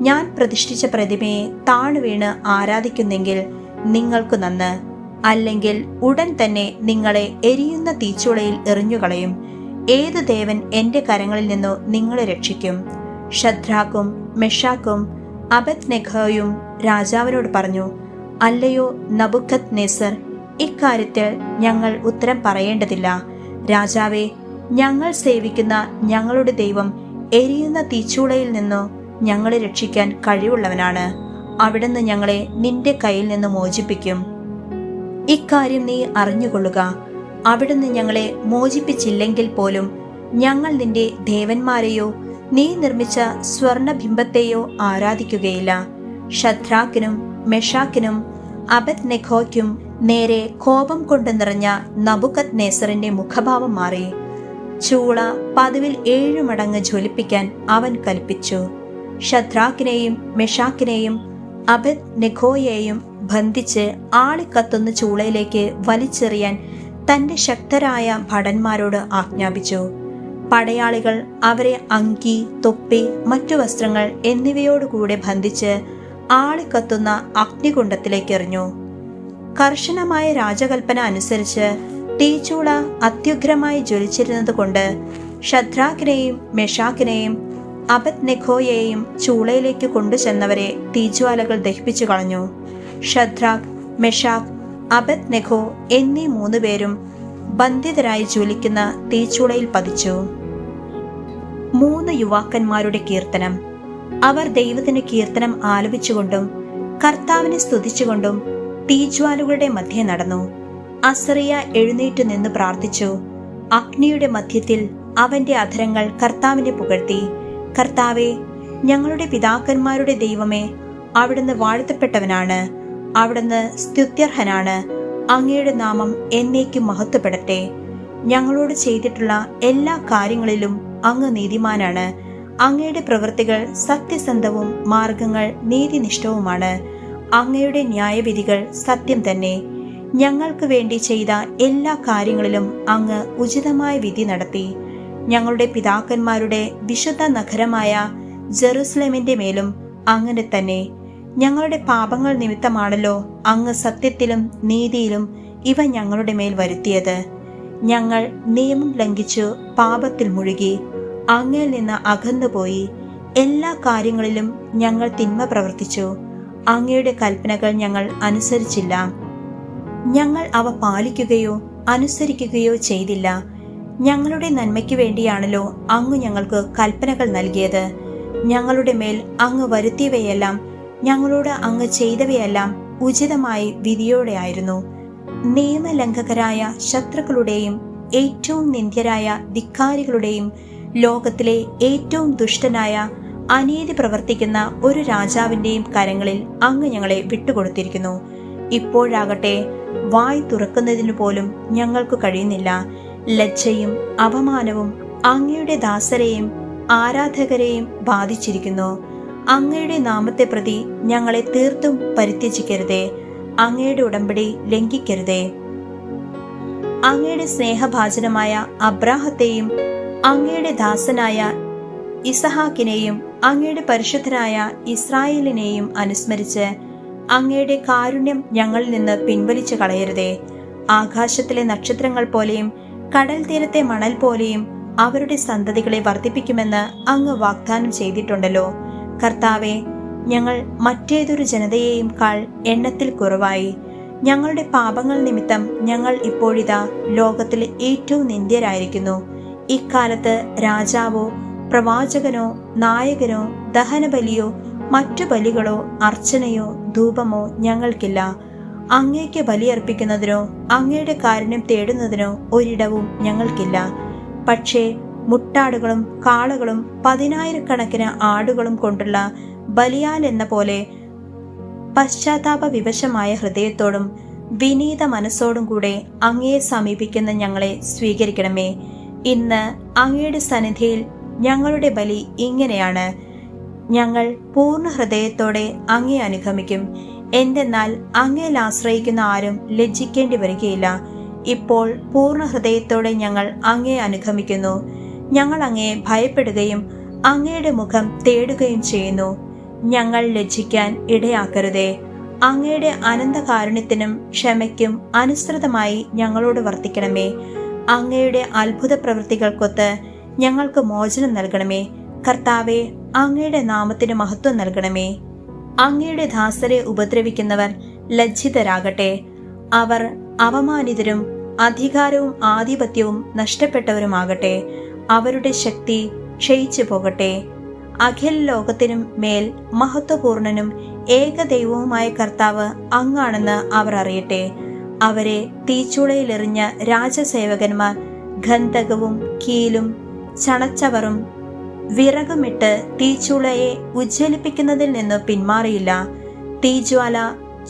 ഞാൻ പ്രതിഷ്ഠിച്ച പ്രതിമയെ താണുവീണ് ആരാധിക്കുന്നെങ്കിൽ നിങ്ങൾക്ക് നന്ന്. അല്ലെങ്കിൽ ഉടൻ തന്നെ നിങ്ങളെ എരിയുന്ന തീച്ചുളയിൽ എറിഞ്ഞുകളയും. ഏത് ദേവൻ എന്റെ കരങ്ങളിൽ നിന്നോ നിങ്ങളെ രക്ഷിക്കും? ഷദ്രാക്കും മെഷാക്കും അബത് നെഖയും രാജാവിനോട് പറഞ്ഞു അല്ലയോ നബുഖത് നെസർ ഇക്കാര്യത്തിൽ ഞങ്ങൾ ഉത്തരം പറയേണ്ടതില്ല. രാജാവെ ഞങ്ങൾ സേവിക്കുന്ന ഞങ്ങളുടെ ദൈവം എരിയുന്ന തീച്ചൂളയിൽ നിന്നോ ഞങ്ങളെ രക്ഷിക്കാൻ കഴിവുള്ളവനാണ്. അവിടുന്ന് ഞങ്ങളെ നിന്റെ കയ്യിൽ നിന്ന് മോചിപ്പിക്കും. ഇക്കാര്യം നീ അറിഞ്ഞുകൊള്ളുക. അവിടുന്ന് ഞങ്ങളെ മോചിപ്പിച്ചില്ലെങ്കിൽ പോലും ഞങ്ങൾ നിന്റെ ദേവന്മാരെയോ നീ നിർമ്മിച്ച സ്വർണബിംബത്തെയോ ആരാധിക്കുകയില്ല. ഷദ്രാക്കിനും മെഷാക്കിനും അബത് നെഖോയ്ക്കും നേരെ കോപം കൊണ്ട് നിറഞ്ഞ നബുക്കത് നേസറിന്റെ മുഖഭാവം മാറി. ചൂള പതിവിൽ ഏഴു മടങ്ങ് ജ്വലിപ്പിക്കാൻ അവൻ കൽപ്പിച്ചു. ഷദ്രാക്കിനെയും മെഷാക്കിനെയും അബദ് നെഖോയെയും ബന്ധിച്ച് ആളിക്കത്തുന്ന ചൂളയിലേക്ക് വലിച്ചെറിയാൻ തന്റെ ശക്തരായ ഭടന്മാരോട് ആജ്ഞാപിച്ചു. പടയാളികൾ അവരെ അങ്കി തൊപ്പി മറ്റു വസ്ത്രങ്ങൾ എന്നിവയോടുകൂടെ ബന്ധിച്ച് ആളിക്കത്തുന്ന അഗ്നികുണ്ഡത്തിലേക്ക് എറിഞ്ഞു കർശനമായ രാജകൽപ്പന അനുസരിച്ച് തീച്ചൂള അത്യുഗ്രമായി ജ്വലിച്ചിരുന്നത് കൊണ്ട് ഷദ്രാഖിനെയും മെഷാഖിനെയും അബത് നെഖോയെയും ചൂളയിലേക്ക് കൊണ്ടുചെന്നവരെ തീജ്വാലകൾ ദഹിപ്പിച്ചു കളഞ്ഞു. ഷദ്രാഖ് മെഷാഖ് അബത് നെഖോ എന്നീ മൂന്ന് പേരും ബന്ധിതരായി ജ്വലിക്കുന്ന തീച്ചൂളയിൽ പതിച്ചു. മൂന്ന് യുവാക്കന്മാരുടെ കീർത്തനം. അവർ ദൈവത്തിന് കീർത്തനം ആലപിച്ചുകൊണ്ടും കർത്താവിനെ സ്തുതിച്ചുകൊണ്ടും തീജ്വാലുകളുടെ മധ്യേ നടന്നു. അസറിയ എഴുന്നേറ്റ് നിന്ന് പ്രാർത്ഥിച്ചു. അഗ്നിയുടെ മധ്യത്തിൽ അവന്റെ അധരങ്ങൾ കർത്താവിനെ പുകഴ്ത്തി. കർത്താവെ ഞങ്ങളുടെ പിതാക്കന്മാരുടെ ദൈവമേ അവിടുന്ന് വാഴ്ത്തപ്പെട്ടവനാണ്. അവിടുന്ന് സ്തുത്യർഹനാണ്. അങ്ങയുടെ നാമം എന്നേക്കും മഹത്വപ്പെടട്ടെ. ഞങ്ങളോട് ചെയ്തിട്ടുള്ള എല്ലാ കാര്യങ്ങളിലും അങ്ങ് നീതിമാനാണ്. അങ്ങയുടെ പ്രവൃത്തികൾ സത്യസന്ധവും മാർഗങ്ങൾ നീതിനിഷ്ഠവുമാണ്. അങ്ങയുടെ ന്യായവിധികൾ സത്യം തന്നെ. ഞങ്ങൾക്ക് വേണ്ടി ചെയ്ത എല്ലാ കാര്യങ്ങളിലും അങ്ങ് ഉചിതമായ വിധി നടത്തി. ഞങ്ങളുടെ പിതാക്കന്മാരുടെ വിശുദ്ധ നഗരമായ ജെറുസലേമിന്റെ മേലും അങ്ങനെ തന്നെ ഞങ്ങളുടെ പാപങ്ങൾ നിമിത്തമാണല്ലോ അങ്ങ് സത്യത്തിലും നീതിയിലും ഇവ ഞങ്ങളുടെ മേൽ വരുത്തിയത്. ഞങ്ങൾ നിയമം ലംഘിച്ചു പാപത്തിൽ മുഴുകി അങ്ങയിൽ നിന്ന് അകന്നുപോയി എല്ലാ കാര്യങ്ങളിലും ഞങ്ങൾ തിന്മ പ്രവർത്തിച്ചു. അങ്ങയുടെ കൽപ്പനകൾ ഞങ്ങൾ അനുസരിച്ചില്ല. ഞങ്ങൾ അവ പാലിക്കുകയോ അനുസരിക്കുകയോ ചെയ്തില്ല. ഞങ്ങളുടെ നന്മയ്ക്ക് വേണ്ടിയാണല്ലോ അങ്ങ് ഞങ്ങൾക്ക് കൽപ്പനകൾ നൽകിയത്. ഞങ്ങളുടെ മേൽ അങ്ങ് വരുത്തിയവയെല്ലാം ഞങ്ങളോട് അങ്ങ് ചെയ്തവയെല്ലാം ഉചിതമായി വിധിയോടെയായിരുന്നു. നിയമലംഘകരായ ശത്രുക്കളുടെയും ഏറ്റവും നിന്ദ്യരായ ധിക്കാരികളുടെയും ലോകത്തിലെ ഏറ്റവും ദുഷ്ടനായ അനീതി പ്രവർത്തിക്കുന്ന ഒരു രാജാവിന്റെയും കരങ്ങളിൽ അങ്ങ് ഞങ്ങളെ വിട്ടുകൊടുത്തിരിക്കുന്നു. ഇപ്പോഴാകട്ടെ വായ് തുറക്കുന്നതിനു പോലും ഞങ്ങൾക്ക് കഴിയുന്നില്ല. ലജ്ജയും അപമാനവും അങ്ങയുടെ ദാസരെയും ആരാധകരെയും ബാധിച്ചിരിക്കുന്നു. അങ്ങയുടെ നാമത്തെ പ്രതി ഞങ്ങളെ തീർത്തും പരിത്യജിക്കരുതേ. അങ്ങയുടെ ഉടമ്പടി ലംഘിക്കരുതേ. അങ്ങയുടെ സ്നേഹഭാചനമായ അബ്രാഹത്തെയും അങ്ങയുടെ ദാസനായ ഇസഹാക്കിനെയും അങ്ങയുടെ പരിശുദ്ധനായ ഇസ്രായേലിനെയും അനുസ്മരിച്ച് അങ്ങയുടെ കാരുണ്യം ഞങ്ങളിൽ നിന്ന് പിൻവലിച്ചു കളയരുതേ. ആകാശത്തിലെ നക്ഷത്രങ്ങൾ പോലെയും കടൽ തീരത്തെ മണൽ പോലെയും അവരുടെ സന്തതികളെ വർദ്ധിപ്പിക്കുമെന്ന് അങ്ങ് വാഗ്ദാനം ചെയ്തിട്ടുണ്ടല്ലോ. കർത്താവെ ഞങ്ങൾ മറ്റേതൊരു ജനതയെയും കാൾ എണ്ണത്തിൽ കുറവായി. ഞങ്ങളുടെ പാപങ്ങൾ നിമിത്തം ഞങ്ങൾ ഇപ്പോഴിതാ ലോകത്തിൽ ഏറ്റവും നിന്ദ്യരായിരിക്കുന്നു. ഇക്കാലത്ത് രാജാവോ പ്രവാചകനോ നായകനോ ദഹനബലിയോ മറ്റു ബലികളോ അർച്ചനയോ ധൂപമോ ഞങ്ങൾക്കില്ല. അങ്ങേക്ക് ബലിയർപ്പിക്കുന്നതിനോ അങ്ങയുടെ കാരുണ്യം തേടുന്നതിനോ ഒരിടവും ഞങ്ങൾക്കില്ല. പക്ഷേ മുട്ടാടുകളും കാളകളും പതിനായിരക്കണക്കിന് ആടുകളും കൊണ്ടുള്ള ബലിയാൽ എന്ന പോലെ പശ്ചാത്താപ വിവശമായ ഹൃദയത്തോടും വിനീത മനസ്സോടും കൂടെ അങ്ങയെ സമീപിക്കുന്ന ഞങ്ങളെ സ്വീകരിക്കണമേ. ഇന്ന് അങ്ങയുടെ സന്നിധിയിൽ ഞങ്ങളുടെ ബലി ഇങ്ങനെയാണ്. ഞങ്ങൾ പൂർണ ഹൃദയത്തോടെ അങ്ങേ അനുഗമിക്കും. എന്തെന്നാൽ അങ്ങയിൽ ആശ്രയിക്കുന്ന ആരും ലജ്ജിക്കേണ്ടി വരികയില്ല. ഇപ്പോൾ പൂർണ ഹൃദയത്തോടെ ഞങ്ങൾ അങ്ങേ അനുഗമിക്കുന്നു. ഞങ്ങൾ അങ്ങേ ഭയപ്പെടുകയും അങ്ങയുടെ മുഖം തേടുകയും ചെയ്യുന്നു. ഞങ്ങൾ ലജ്ജിക്കാൻ ഇടയാക്കരുതേ. അങ്ങയുടെ അനന്തകാരുണ്യത്തിനും ക്ഷമയ്ക്കും അനുസൃതമായി ഞങ്ങളോട് വർത്തിക്കണമേ. അങ്ങയുടെ അത്ഭുത പ്രവൃത്തികൾക്കൊത്ത് ഞങ്ങൾക്ക് മോചനം നൽകണമേ. കർത്താവെ അങ്ങയുടെ നാമത്തിന് മഹത്വം നൽകണമേ. അങ്ങയുടെ ദാസരെ ഉപദ്രവിക്കുന്നവർ ലജ്ജിതരാകട്ടെ. അവർ അവമാനിതരും അധികാരവും ആധിപത്യവും നഷ്ടപ്പെട്ടവരുമാകട്ടെ. അവരുടെ ശക്തി ക്ഷയിച്ചു പോകട്ടെ. അഖിൽ ലോകത്തിനും മേൽ മഹത്വപൂർണനും ഏകദൈവവുമായ കർത്താവ് അങ്ങാണെന്ന് അവർ അറിയട്ടെ. അവരെ തീച്ചുളയിലെറിഞ്ഞ രാജസേവകന്മാർ ഗന്ധകവും കീലും ചണച്ചവറും വിറകുമിട്ട് തീച്ചൂളയെ ഉജ്ജ്വലിപ്പിക്കുന്നതിൽ നിന്ന് പിന്മാറിയില്ല. തീജ്വാല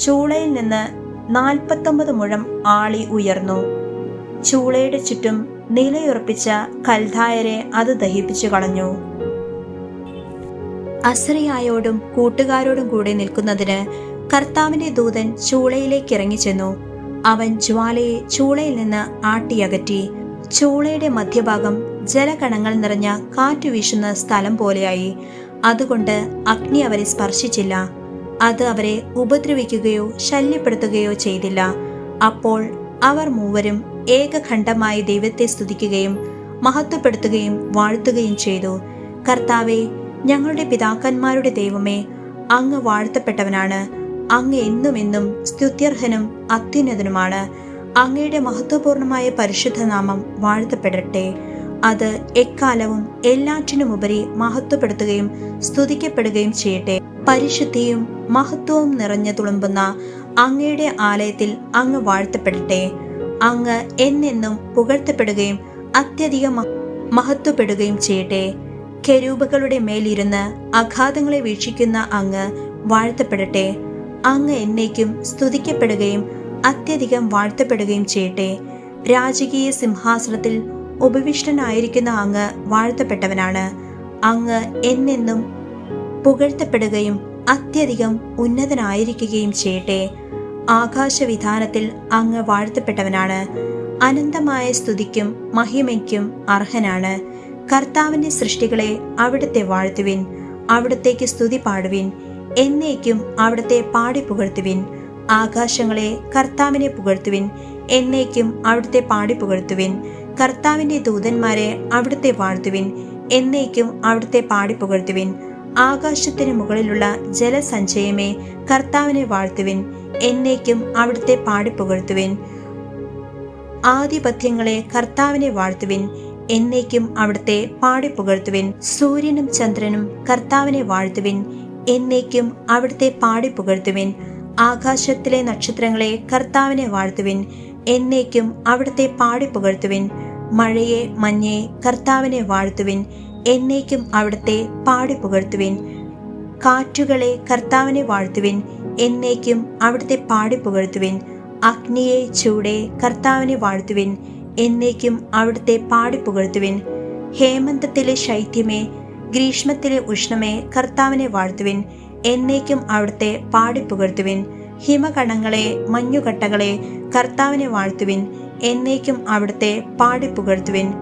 ചൂളയിൽ നിന്ന് നാൽപ്പത്തൊമ്പത് മുഴം ആളി ഉയർന്നു. ചൂളയുടെ ചുറ്റും നിലയുറപ്പിച്ച കൽധായരെ അത് ദഹിപ്പിച്ചു കളഞ്ഞു. അസറിയായോടും കൂട്ടുകാരോടും കൂടെ നിൽക്കുന്നതിന് കർത്താവിന്റെ ദൂതൻ ചൂളയിലേക്ക് ഇറങ്ങിച്ചെന്നു. അവൻ ജ്വാലയെ ചൂളയിൽ നിന്ന് ആട്ടിയകറ്റി. ചൂളയുടെ മധ്യഭാഗം ജലകണങ്ങൾ നിറഞ്ഞ കാറ്റു വീശുന്ന സ്ഥലം പോലെയായി. അതുകൊണ്ട് അഗ്നി അവരെ സ്പർശിച്ചില്ല. അത് അവരെ ഉപദ്രവിക്കുകയോ ശല്യപ്പെടുത്തുകയോ ചെയ്തില്ല. അപ്പോൾ അവർ മൂവരും ഏകഖണ്ഡമായി ദൈവത്തെ സ്തുതിക്കുകയും മഹത്വപ്പെടുത്തുകയും വാഴ്ത്തുകയും ചെയ്തു. കർത്താവെ ഞങ്ങളുടെ പിതാക്കന്മാരുടെ ദൈവമേ അങ്ങ് വാഴ്ത്തപ്പെട്ടവനാണ്. അങ്ങ് എന്നും എന്നും സ്തുത്യർഹനും അത്യുന്നതനുമാണ്. അങ്ങയുടെ മഹത്വപൂർണമായ പരിശുദ്ധനാമം വാഴ്ത്തപ്പെടട്ടെ. അത് എക്കാലവും എല്ലാറ്റിനുമുപരി മഹത്വപ്പെടുത്തുകയും സ്തുതിക്കപ്പെടുകയും ചെയ്യട്ടെ. പരിശുദ്ധിയും മഹത്വവും നിറഞ്ഞു തുളുമ്പുന്ന അങ്ങയുടെ ആലയത്തിൽ അങ്ങ് വാഴ്ത്തപ്പെടട്ടെ. അങ്ങ് എന്നെന്നും പുകഴ്ത്തപ്പെടുകയും അത്യധികം മഹത്വപ്പെടുകയും ചെയ്യട്ടെ. കെരൂപകളുടെ മേലിരുന്ന് അഘാതങ്ങളെ വീക്ഷിക്കുന്ന അങ്ങ് വാഴ്ത്തപ്പെടട്ടെ. അങ്ങ് എന്നേക്കും സ്തുതിക്കപ്പെടുകയും അത്യധികം വാഴ്ത്തപ്പെടുകയും ചെയ്യട്ടെ. രാജകീയ സിംഹാസനത്തിൽ ഉപവിഷ്ടനായിരിക്കുന്ന അങ്ങ് വാഴ്ത്തപ്പെട്ടവനാണ്. അങ്ങ് എന്നെന്നും പുകഴ്ത്തപ്പെടുകയും അത്യധികം ഉന്നതനായിരിക്കുകയും ചെയ്യട്ടെ. ആകാശവിധാനത്തിൽ അങ്ങ് വാഴ്ത്തപ്പെട്ടവനാണ്. അനന്തമായ സ്തുതിക്കും മഹിമയ്ക്കും അർഹനാണ്. കർത്താവിന്റെ സൃഷ്ടികളെ അവിടുത്തെ വാഴ്ത്തുവിൻ അവിടത്തേക്ക് സ്തുതി പാടുവിൻ എന്നേക്കും അവിടുത്തെ പാടി പുകഴ്ത്തുവിൻ. ആകാശങ്ങളെ കർത്താവിനെ പുകഴ്ത്തുവിൻ എന്നേക്കും അവിടുത്തെ പാടി പുകഴ്ത്തുവിൻ. കർത്താവിന്റെ ദൂതന്മാരെ അവിടുത്തെ വാഴ്ത്തുവിൻ എന്നേക്കും അവിടുത്തെ പാടി പുകഴ്ത്തുവിൻ. ആകാശത്തിന് മുകളിലുള്ള ജലസഞ്ചയമേ കർത്താവിനെ വാഴ്ത്തുവിൻ എന്നേക്കും അവിടുത്തെ പാടി പുകഴ്ത്തുവിൻ. ആധിപത്യങ്ങളെ കർത്താവിനെ വാഴ്ത്തുവിൻ എന്നേക്കും അവിടുത്തെ പാടി പുകഴ്ത്തുവിൻ. സൂര്യനും ചന്ദ്രനും കർത്താവിനെ വാഴ്ത്തുവിൻ എന്നേക്കും അവിടുത്തെ പാടി പുകഴ്ത്തുവിൻ. ആകാശത്തിലെ നക്ഷത്രങ്ങളെ കർത്താവിനെ വാഴ്ത്തുവിൻ എന്നേക്കും അവിടുത്തെ പാടി പുകഴ്ത്തുവിൻ. മഴയെ മഞ്ഞെ കർത്താവിനെ വാഴ്ത്തുവിൻ എന്നേക്കും അവിടുത്തെ പാടി പുകഴ്ത്തുവിൻ. കാറ്റുകളെ കർത്താവിനെ വാഴ്ത്തുവിൻ എന്നേക്കും അവിടുത്തെ പാടി പുകഴ്ത്തുവിൻ. അഗ്നിയെ ചൂടെ കർത്താവിനെ വാഴ്ത്തുവിൻ എന്നേക്കും അവിടുത്തെ പാടി പുകഴ്ത്തുവിൻ. ഹേമന്തത്തിലെ ശൈത്യമേ ഗ്രീഷ്മത്തിലെ ഉഷ്ണമേ കർത്താവിനെ വാഴ്ത്തുവിൻ എന്നേക്കും അവിടുത്തെ പാടി പുകഴ്ത്തുവിൻ. ഹിമകണങ്ങളെ മഞ്ഞുകട്ടകളെ കർത്താവിനെ വാഴ്ത്തുവിൻ. എന്നേക്കും അവിടുത്തെ പാടി പുകഴ്ത്തുവിൻ.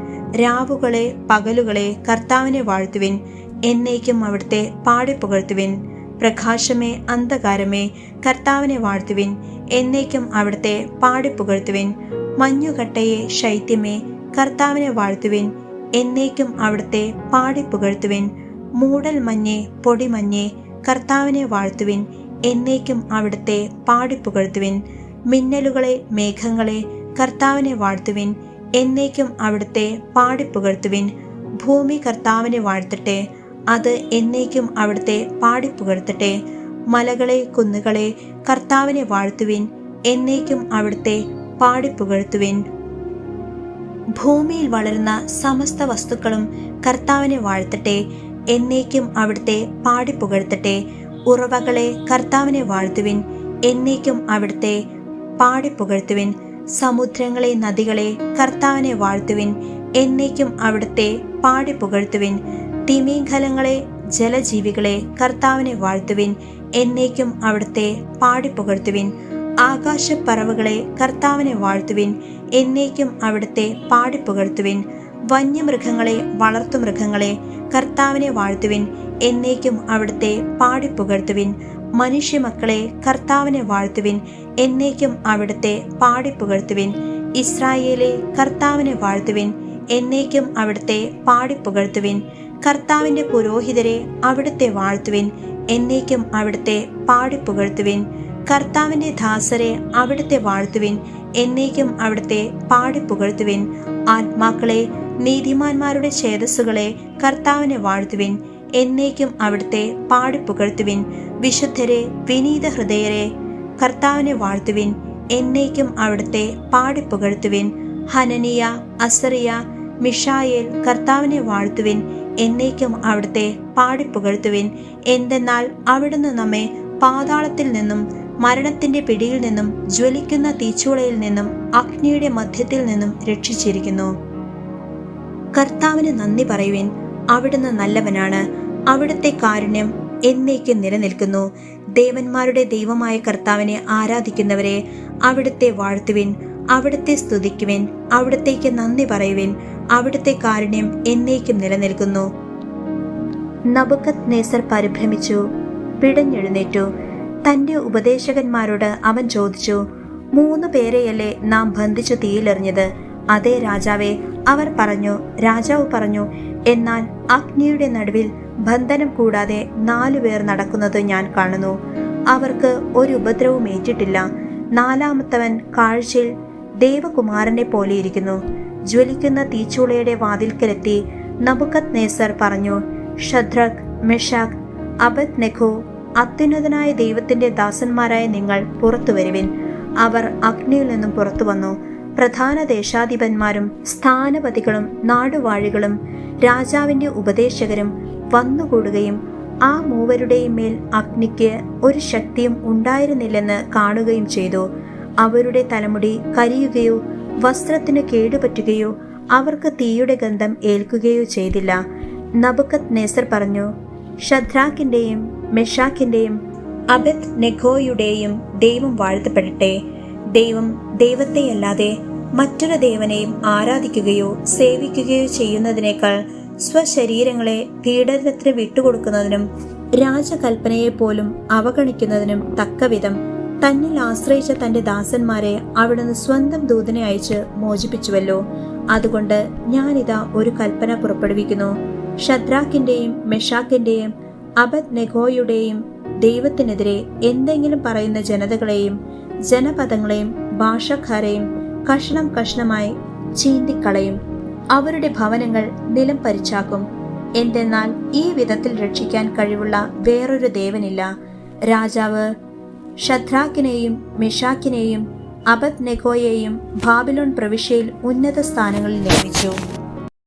രാവുകളെ പകലുകളെ കർത്താവിനെ വാഴ്ത്തുവിൻ. എന്നേക്കും അവിടുത്തെ പാടി പുകഴ്ത്തുവിൻ. പ്രകാശമേ അന്ധകാരമേ കർത്താവിനെ വാഴ്ത്തുവിൻ. എന്നേക്കും അവിടുത്തെ പാടി പുകഴ്ത്തുവിൻ. മഞ്ഞുകട്ടയെ ശൈത്യമേ കർത്താവിനെ വാഴ്ത്തുവിൻ. എന്നേക്കും അവിടുത്തെ പാടി പുകഴ്ത്തുവിൻ. മൂടൽ മഞ്ഞെ പൊടിമഞ്ഞെ കർത്താവിനെ വാഴ്ത്തുവിൻ. എന്നേക്കും അവിടുത്തെ പാടി പുകഴ്ത്തുവിൻ. മിന്നലുകളെ മേഘങ്ങളെ കർത്താവിനെ വാഴ്ത്തുവിൻ എന്നേക്കും അവിടുത്തെ പാടി പുകഴ്ത്തുവിൻ. ഭൂമി കർത്താവിനെ വാഴ്ത്തട്ടെ അത് എന്നേക്കും അവിടുത്തെ പാടി പുകഴ്ത്തട്ടെ. മലകളെ കുന്നുകളെ കർത്താവിനെ വാഴ്ത്തുവിൻ എന്നേക്കും അവിടുത്തെ പാടി പുകഴ്ത്തുവിൻ. ഭൂമിയിൽ വളരുന്ന സമസ്ത വസ്തുക്കളും കർത്താവിനെ വാഴ്ത്തട്ടെ എന്നേക്കും അവിടുത്തെ പാടി പുകഴ്ത്തട്ടെ. ഉറവകളെ കർത്താവിനെ വാഴ്ത്തുവിൻ എന്നേക്കും അവിടുത്തെ പാടി പുകഴ്ത്തുവിൻ. സമുദ്രങ്ങളെ നദികളെ കർത്താവിനെ വാഴ്ത്തുവിൻ എന്നേക്കും അവിടുത്തെ പാടി പുകഴ്ത്തുവിൻ. തിമീഖലങ്ങളെ ജലജീവികളെ കർത്താവിനെ വാഴ്ത്തുവിൻ എന്നേക്കും അവിടുത്തെ പാടി പുകഴ്ത്തുവിൻ. ആകാശപ്പറവുകളെ കർത്താവിനെ വാഴ്ത്തുവിൻ എന്നേക്കും അവിടുത്തെ പാടി പുകഴ്ത്തുവിൻ. വന്യമൃഗങ്ങളെ വളർത്തുമൃഗങ്ങളെ കർത്താവിനെ വാഴ്ത്തുവിൻ എന്നേക്കും അവിടുത്തെ പാടി പുകഴ്ത്തുവിൻ. മനുഷ്യമക്കളെ കർത്താവിനെ വാഴ്ത്തുവിൻ എന്നേക്കും അവിടുത്തെ പാടി പുകഴ്ത്തുവിൻ ഇസ്രായേലെ കർത്താവിനെ വാഴ്ത്തുവിൻ. എന്നേക്കും അവിടുത്തെ പാടി പുകഴ്ത്തുവിൻ കർത്താവിന്റെ പുരോഹിതരെ അവിടുത്തെ വാഴ്ത്തുവിൻ. എന്നേക്കും അവിടുത്തെ പാടി പുകഴ്ത്തുവിൻ കർത്താവിന്റെ ദാസരെ അവിടുത്തെ വാഴ്ത്തുവിൻ. എന്നേക്കും അവിടുത്തെ പാടി പുകഴ്ത്തുവിൻ ആത്മാക്കളെ നീതിമാന്മാരുടെ ചേതസ്സുകളെ കർത്താവിനെ വാഴ്ത്തുവിൻ. എന്നേക്കും അവിടുത്തെ പാടി പുകഴ്ത്തുവിൻ വിശുദ്ധരെ വിനീത ഹൃദയരെ കർത്താവിനെ വാഴ്ത്തുവിൻ എന്നേക്കും അവിടുത്തെ പാടി പുകഴ്ത്തുവിൻ. ഹനനിയ അസറിയ മിഷായേൽ കർത്താവിനെ വാഴ്ത്തുവിൻ എന്നേക്കും അവിടുത്തെ പാടി പുകഴ്ത്തുവിൻ. എന്തെന്നാൽ അവിടുന്ന് നമ്മെ പാതാളത്തിൽ നിന്നും മരണത്തിന്റെ പിടിയിൽ നിന്നും ജ്വലിക്കുന്ന തീച്ചൂളയിൽ നിന്നും അഗ്നിയുടെ മധ്യത്തിൽ നിന്നും രക്ഷിച്ചിരിക്കുന്നു. കർത്താവിന് നന്ദി പറയുവിൻ അവിടുന്ന് നല്ലവനാണ്. അവിടുത്തെ കാരുണ്യം എന്നേക്കും നിലനിൽക്കുന്നു. ദേവന്മാരുടെ ദൈവമായ കർത്താവിനെ ആരാധിക്കുന്നവരെ അവിടുത്തെ വാഴ്ത്തുവിൻ അവിടുത്തെ സ്തുതിക്കുവിൻ അവിടുത്തേക്ക് നന്ദി പറയുവിൻ അവിടുത്തെ കാരുണ്യം എന്നേക്കും നിലനിൽക്കുന്നു. നബുക്കത് നേസർ പരിഭ്രമിച്ചു പിടഞ്ഞെഴുന്നേറ്റു. തന്റെ ഉപദേശകന്മാരോട് അവൻ ചോദിച്ചു മൂന്ന് പേരെയല്ലേ നാം ബന്ധിച്ചു തീയിലെറിഞ്ഞത്? അതേ രാജാവേ അവർ പറഞ്ഞു രാജാവ് പറഞ്ഞു എന്നാൽ അഗ്നിയുടെ നടുവിൽ ബന്ധനം കൂടാതെ നാലു പേർ നടക്കുന്നത് ഞാൻ കാണുന്നു. അവർക്ക് ഒരു ഉപദ്രവവും ഏറ്റിട്ടില്ല. നാലാമത്തവൻ കാഴ്ചയിൽ ദേവകുമാരനെ പോലെയിരിക്കുന്നു ജ്വലിക്കുന്ന തീച്ചൂളയുടെ വാതിൽക്കലെത്തി നബുക്കത് നേസർ പറഞ്ഞു ഷദ്രക് മെഷാഖ് അബദ് നെഖോ അത്യുന്നതനായ ദൈവത്തിന്റെ ദാസന്മാരായ നിങ്ങൾ പുറത്തു വരുവിൻ. അവർ അഗ്നിയിൽ നിന്നും പുറത്തു വന്നു. പ്രധാന ദേശാധിപന്മാരും സ്ഥാനപതികളും നാടുവാഴികളും രാജാവിന്റെ ഉപദേശകരും വന്നുകൂടുകയും ആ മൂവരുടെയും മേൽ അഗ്നിക്ക് ഒരു ശക്തിയും ഉണ്ടായിരുന്നില്ലെന്ന് കാണുകയും ചെയ്തു. അവരുടെ തലമുടി കരിയുകയോ വസ്ത്രത്തിന് കേടുപറ്റുകയോ അവർക്ക് തീയുടെ ഗന്ധം ഏൽക്കുകയോ ചെയ്തില്ല. നബുക്കത് നേസർ പറഞ്ഞു ഷദ്രാക്കിന്റെയും മെഷാക്കിന്റെയും അബത് നെഖോയുടെയും ദൈവം വാഴ്ത്തപ്പെടട്ടെ. ദൈവം ദൈവത്തെയല്ലാതെ മറ്റൊരു ദേവനെയും ആരാധിക്കുകയോ സേവിക്കുകയോ ചെയ്യുന്നതിനേക്കാൾ സ്വശരീരങ്ങളെ പീഡനത്തിന് വിട്ടുകൊടുക്കുന്നതിനും രാജകൽപ്പനയെ പോലും അവഗണിക്കുന്നതിനും തക്കവിധം തന്നിൽ ആശ്രയിച്ച തന്റെ ദാസന്മാരെ അവിടുന്ന് സ്വന്തം ദൂതനെ അയച്ച് മോചിപ്പിച്ചുവല്ലോ. അതുകൊണ്ട് ഞാനിതാ ഒരു കൽപ്പന പുറപ്പെടുവിക്കുന്നു. ഷദ്രാക്കിന്റെയും മെഷാക്കിന്റെയും അബദ് നെഗോയുടെയും ദൈവത്തിനെതിരെ എന്തെങ്കിലും പറയുന്ന ജനതകളെയും ജനപദങ്ങളെയും ഭാഷക്കാരെയും കഷ്ണം കഷ്ണമായി ചീന്തിക്കളയും. അവരുടെ ഭവനങ്ങൾ നിലം പരിച്ചാക്കും. എന്തെന്നാൽ ഈ വിധത്തിൽ രക്ഷിക്കാൻ കഴിവുള്ള വേറൊരു ദേവനില്ല. രാജാവ് ഷദ്രാക്കിനെയും മിഷാക്കിനെയും അബദ് നെഗോയെയും ബാബിലോൺ പ്രവിശ്യയിൽ ഉന്നത സ്ഥാനങ്ങളിൽ ലഭിച്ചു